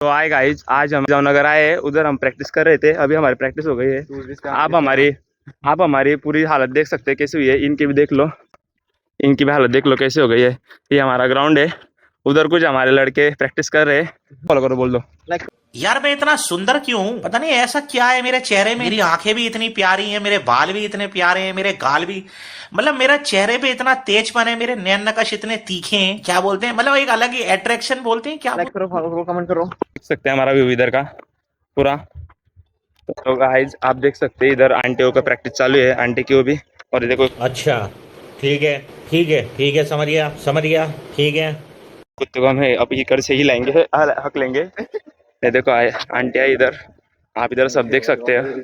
तो आए गाइज़ आज हम जामनगर आए हैं, उधर हम प्रैक्टिस कर रहे थे अभी हमारी प्रैक्टिस हो गई है। आप हमारी आप हमारी पूरी हालत देख सकते हैं कैसी हुई है इनकी भी देख लो। इनकी भी हालत देख लो कैसे हो गई है। ये हमारा ग्राउंड है उधर कुछ हमारे लड़के प्रैक्टिस कर रहे हैं। फॉलो करो बोल दो। यार मैं इतना सुंदर क्यों हूँ? पता नहीं ऐसा क्या है मेरे चेहरे में। मेरी आँखें भी इतनी प्यारी हैं मेरे बाल भी इतने प्यारे हैं मेरे गाल भी। मतलब मेरा चेहरे पे इतना तेजपन है मेरे नैन नकश इतने तीखे हैं। क्या बोलते हैं? मतलब एक अलग ही अट्रैक्शन बोलते हैं क्या करो फॉलो करो कमेंट करो। देख सकते हैं हमारा व्यू इधर का पूरा। तो गाइज़ आप देख सकते हैं इधर आंटियों का प्रैक्टिस चालू है आंटी की वो भी। और देखो। अच्छा ठीक है ठीक है ठीक है समझ गया समझ गया ठीक है। कुत्ते को हम है अब इकर से ही लाएँगे हक लेंगे। ये देखो आए आंटी आई इधर। आप इधर सब देख सकते हैं।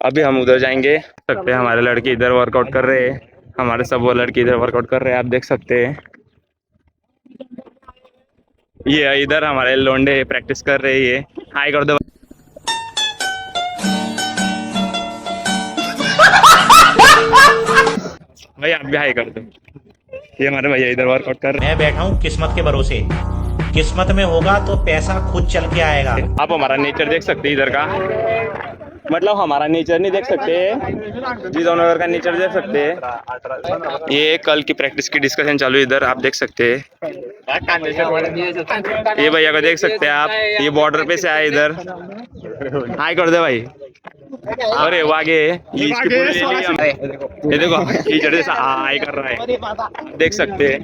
अभी हम उधर जाएँगे सकते हैं हमारे लड़के इधर वर्कआउट कर रहे हैं। हमारे सब वो लड़के इधर वर्कआउट कर रहे हैं आप देख सकते हैं। ये इधर हमारे लोंडे प्रैक्टिस कर रहे हैं ये। हाई कर दो भाई आप भी हाई कर दो। ये हमारे भैया इधर वर्कआउट कर रहे मैं बैठा हूँ किस्मत के भरोसे। किस्मत में होगा तो पैसा खुद चल के आएगा। आप हमारा नेचर देख सकते हैं इधर का। मतलब हमारा नेचर नहीं देख सकते जीजानगर का नेचर देख सकते हैं। ये कल की प्रैक्टिस की डिस्कशन चालू इधर आप देख सकते हैं। ये भैया को देख सकते हैं आप ये बॉर्डर पे से आए इधर। हाई कर दे भाई। अरे वो आगे ये। ये देखो टीचर जैसा हाई कर रहा है। देख सकते हैं।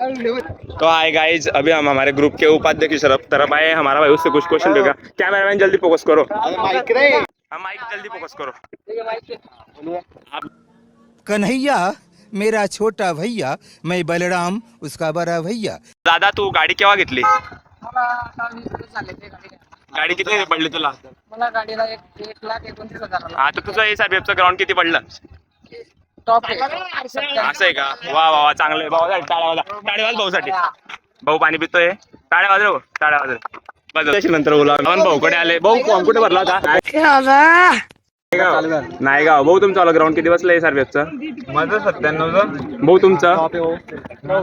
तो हाय गाइज़ अभी हम हमारे ग्रुप के उपाध्यक्ष तरफ़ तरफ़ आए हमारा भाई उससे कुछ क्वेश्चन होगा कैमरामैन जल्दी फोकस करो। हम माइक जल्दी फोकस करो। आप कन्हैया मेरा छोटा भैया मैं बलराम उसका बड़ा भैया। दादा तू गाडी केव्हा घेतली? मला आता वीस दिवस झाले ते गाडी गाडी किती पडली तुला? मला गाडीला एक एक लाख एकोणतीस हजाराला हा तर तुझं एस आर एफचं ग्राउंड किती पडलं? टॉप आहे. असं आहे का? वा वा वा चांगलं आहे. भाऊ टाळ्या वाजा टाळ्या वाज भाऊसाठी. भाऊ पाणी पितोय. टाळ्या वाजव टाळ्या वाजव. बघ त्याच्यानंतर ओला भाऊकडे आले? भाऊ फॉर्म कुठे भरला होता? नाही गाव भाऊ तुमचा ग्राउंड किती बसलं एस आर एफचं माझं सत्त्याण्णवचं भाऊ तुमचं?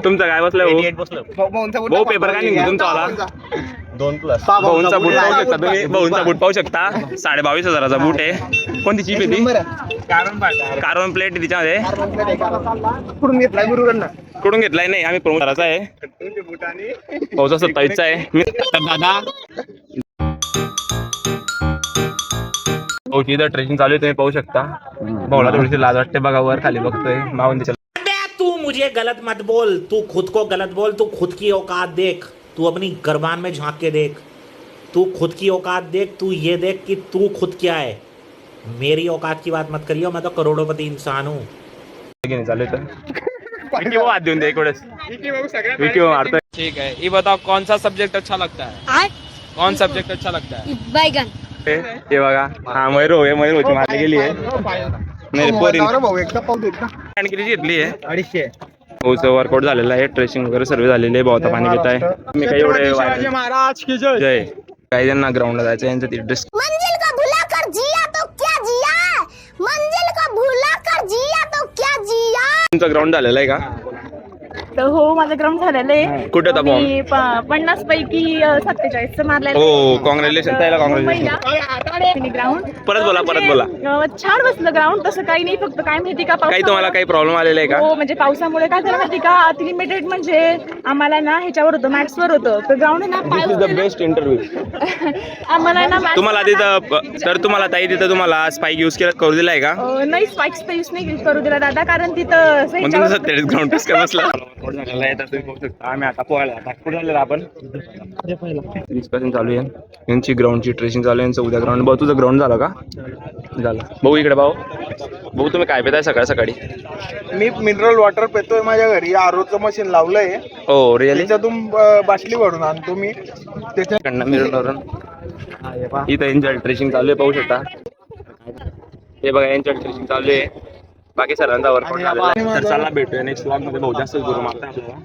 तुमचं काय बसलं भाऊ? भाऊ पेपर काय निघतो तुमचा वाला? दोन प्लस भाऊंचा बूट पाहू शकता तुम्ही. भाऊंचा बूट पाहू शकता. साडे बावीस हजाराचा बूट आहे. कोणती चीप आहे ती? कार्बन प्लेट तिच्यामध्ये. कुठून घेतलाय गुरुकडनं कुठून घेतलाय? नाही आम्ही प्रमुखाचा आहे. भाऊचा सत्तावीसचा आहे. मी दादा भाऊची इथं ट्रेकिंग चालू आहे तुम्ही पाहू शकता. भाऊला थोडीशी लाज वाटते बघा वर खाली बघतोय. मावंदीच्या तू मुझे गलत मत बोल. तू खुद को गलत बोल. तू खुद की औकात देख. तू अपनी गरबान में झाँक के देख. तू खुद की औकात देख. तू ये देख कि तू खुद क्या है. मेरी औकात की बात मत करियो. मैं तो करोड़ोपति इंसान हूँ. ठीक है ये बताओ कौन सा सब्जेक्ट अच्छा लगता है? कौन सब्जेक्ट अच्छा लगता है? बैगन. वाटते ते बघा. हा मयूर आहे मयूरची मारली गेली आहे. नाही पोरी आणखी घेतली आहे? अडीचशे. वर्कआउट झालेलं आहे ट्रेसिंग वगैरे सर्व झालेली आहे बहुता पाणी घेत आहे मी काही एवढे महाराज की जय. काही ज्यांना ग्राउंडला जायचं यांचं ड्रेस तुमचं ग्राउंड झालेलं आहे का? तर हो माझं ग्राउंड झालेलं आहे. कुठे होता मी प- पन्नास पैकी सत्तेचाळीस मारलेलं हो कॉंग्रॅच्युलेशन त्याला कॉंग्रॅच्युलेशन ग्राउंड परत बोला परत बोला. छान बसलं ग्राउंड तसं काही नाही फक्त काय माहिती का काही तुम्हाला काही प्रॉब्लेम आलेला आहे का? हो म्हणजे पावसामुळे काय झालं माहिती का? लिमिटेड म्हणजे आम्हाला ना ह्याच्यावर होतं मॅट्स वर होतं. तर ग्राउंड ना this is the best interview आम्हाला ना mats तुम्हाला वर ना- तिथं तर तुम्हाला ताई तिथं तुम्हाला स्पाईक युज केला करू दिलाय का? अं, नाही स्पाइक्स तर यूज नाही करू दिला दादा कारण तिथं मग ह्याच्यावर- तुमचं सत्तेचाळीस ग्राउंड कसं काय बसला. झालेला आहे तर तुम्ही बघू शकता. आम्ही आता पोहायला आता कुठे झालेलं आपण. डिस्कशन चालू आहे. यांची ग्राउंडची ट्रेसिंग चालू आहे. यांचं उद्या ग्राउंड भाऊ तुझं ग्राउंड झालं का? झालं. भाऊ इकडे भाऊ. भाऊ तुम्ही काय पिताय सकाळ सकाळी? मी मिनरल वॉटर पितोय माझ्या घरी. आरोचं मशीन लावलंय. हो रिअली त्याच्यातून अं, बाटली भरून आणतो मी. त्याच्या मिरवरून इथं यांच्या ट्रेसिंग चालू आहे पाहू शकता. हे बघा यांच्या ट्रेसिंग चालू आहे. बाकी सर्वांचा वर्कआउट झालेला आहे. तर चला भेटूया नेक्स्ट ब्लॉगमध्ये. भाऊ जास्त गुरु मारता आपल्याला.